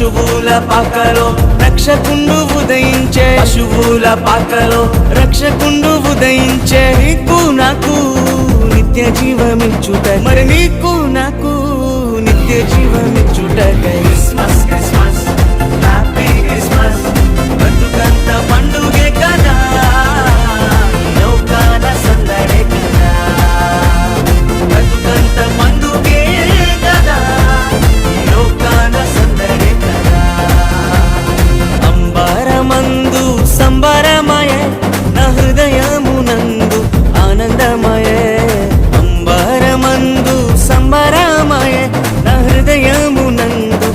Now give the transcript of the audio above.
పశువుల పాకలో రక్షకుండు ఉదయించే. పశువుల పాకలో రక్షకుండు ఉదయించే. నీకు నాకు నిత్య జీవమిచ్చుట మరి నీకు నాకు నిత్య జీవమిచ్చుట క్రిస్మస్